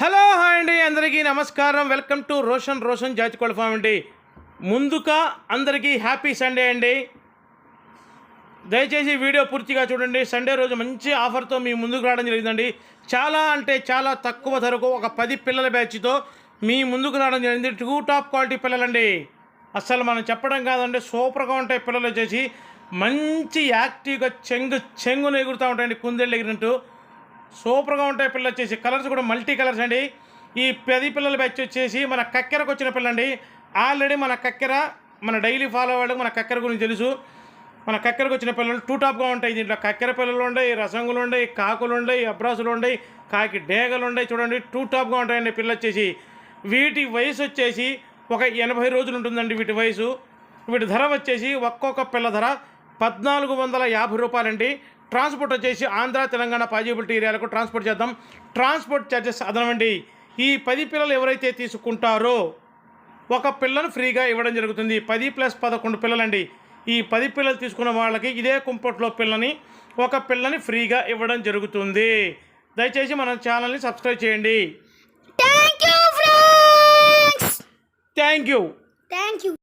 Hello hi అండి. అందరికీ నమస్కారం. వెల్కమ్ టు రోషన్ రోషన్ జాతికోళ్ళ ఫామ్ అండి. ముందుగా అందరికీ హ్యాపీ సండే అండి. దయచేసి వీడియో పూర్తిగా చూడండి. సండే రోజు మంచి ఆఫర్తో మీ ముందుకు రావడం జరిగిందండి. చాలా అంటే చాలా తక్కువ ధరకు ఒక పది పిల్లల బ్యాచ్తో మీ ముందుకు రావడం జరిగింది. టూ టాప్ క్వాలిటీ పిల్లలండి. అసలు మనం చెప్పడం కాదండి. సూపర్గా ఉంటాయి పిల్లలు వచ్చేసి. మంచి యాక్టివ్గా చెంగు చెంగును ఎగురుతూ ఉంటాయండి. కుందేళ్ళు ఎగిరినట్టు. సూపర్గా ఉంటాయి పిల్లలు వచ్చేసి. కలర్స్ కూడా మల్టీ కలర్స్ అండి. ఈ పది పిల్లల బ్యాచ్ వచ్చేసి మన కక్కెరకు వచ్చిన పిల్లండి. ఆల్రెడీ మన కక్కెర మన డైలీ ఫాలో అవ్వడం మన కక్కెర గురించి తెలుసు. మన కక్కెరకు వచ్చిన పిల్లలు టూ టాప్గా ఉంటాయి. దీంట్లో కక్కెర పిల్లలు ఉండయి రసంగులు ఉండయి కాకులు ఉండయి అబ్రాసులు ఉండయి కాకి డేగలు ఉండయి చూడండి. టూ టాప్గా ఉంటాయండి పిల్లలు వచ్చేసి. వీటి వయసు వచ్చేసి ఒక ఎనభై రోజులు ఉంటుందండి వీటి వయసు. వీటి ధర వచ్చేసి ఒక్కొక్క పిల్ల ధర పద్నాలుగు వందల యాభై రూపాయలండి. ట్రాన్స్పోర్ట్ వచ్చేసి ఆంధ్ర తెలంగాణ పాజిబిలిటీ ఏరియాలకు ట్రాన్స్పోర్ట్ చేద్దాం. ట్రాన్స్పోర్ట్ ఛార్జెస్ అదనమండి ఈ పది పిల్లలు ఎవరైతే తీసుకుంటారో ఒక పిల్లను ఫ్రీగా ఇవ్వడం జరుగుతుంది. పది ప్లస్ పదకొండు పిల్లలండి. ఈ పది పిల్లలు తీసుకున్న వాళ్ళకి ఇదే కుంపట్లో పిల్లని ఒక పిల్లని ఫ్రీగా ఇవ్వడం జరుగుతుంది. దయచేసి మన ఛానల్ని సబ్స్క్రైబ్ చేయండి. Thank you friends thank you thank you